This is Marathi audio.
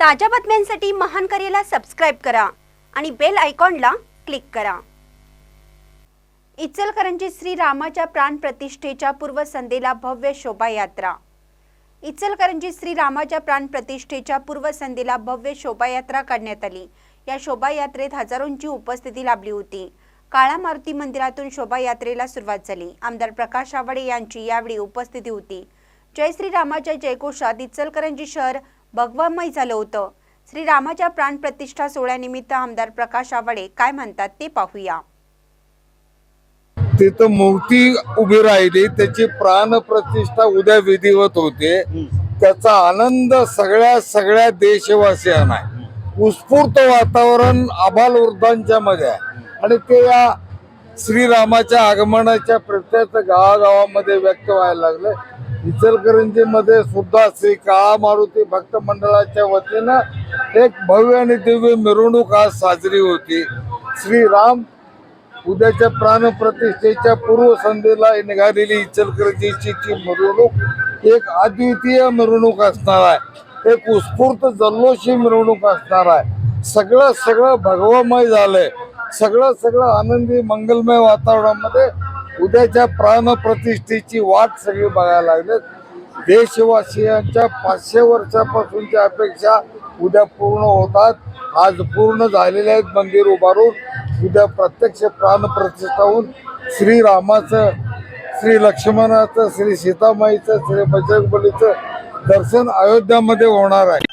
ताज्या बातम्यांसाठी महान करेला सबस्क्राईब करा आणि बेल आयकॉनला क्लिक करा. इचलकरंजी श्री रामाच्या प्राण प्रतिष्ठेच्या पूर्वसंध्येला भव्य शोभायात्रा. इचलकरंजी श्री रामाच्या प्राण प्रतिष्ठेच्या पूर्वसंध्येला भव्य शोभायात्रा काढण्यात आली. या शोभायात्रेत हजारोंची उपस्थिती लाभली होती. काळा मारुती मंदिरातून शोभायात्रेला सुरुवात झाली. आमदार प्रकाश आवाडे यांची यावेळी उपस्थिती होती. जय श्रीरामाच्या जयघोषात इचलकरंजी शहर भगवामय झालं होतं. श्रीरामाच्या प्राण प्रतिष्ठा सोहळ्यानिमित्त आमदार प्रकाश आवाडे काय म्हणतात ते पाहूया. तिथं मूर्ती उभी राहिली त्याची प्राण प्रतिष्ठा उद्या विधिवत होते. त्याचा आनंद सगळ्या सगळ्या देशवासियांना आहे. उत्स्फूर्त वातावरण आबालवृद्धांच्या मध्ये आहे. आणि ते या श्रीरामाच्या आगमनाच्या प्रत्येक गावागावामध्ये व्यक्त व्हायला लागले. इचलकरंजी मध्ये सुद्धा श्री काळा मारुती भक्त मंडळाच्या वतीनं एक भव्य आणि दिव्य मिरवणूक आज साजरी होती. श्रीराम उद्याच्या प्राणप्रतिष्ठेच्या पूर्वसंध्येला निघालेली इचलकरंजीची मिरवणूक एक अद्वितीय मिरवणूक असणार आहे. एक उत्स्फूर्त जल्लोषी मिरवणूक असणार आहे. सगळं सगळं भगवमय झालंय. सगळं सगळं आनंदी मंगलमय वातावरणामध्ये उद्याच्या प्राणप्रतिष्ठेची वाट सगळी बघायला लागले देशवासियांच्या पाचशे वर्षापासूनच्या अपेक्षा उद्या पूर्ण होतात. आज पूर्ण झालेले आहेत मंदिर उभारून. उद्या प्रत्यक्ष प्राणप्रतिष्ठा होऊन श्रीरामाचं श्री लक्ष्मणाचं श्री सीतामाईचं श्री बजरंगबलीचं दर्शन अयोध्यामध्ये होणार आहे.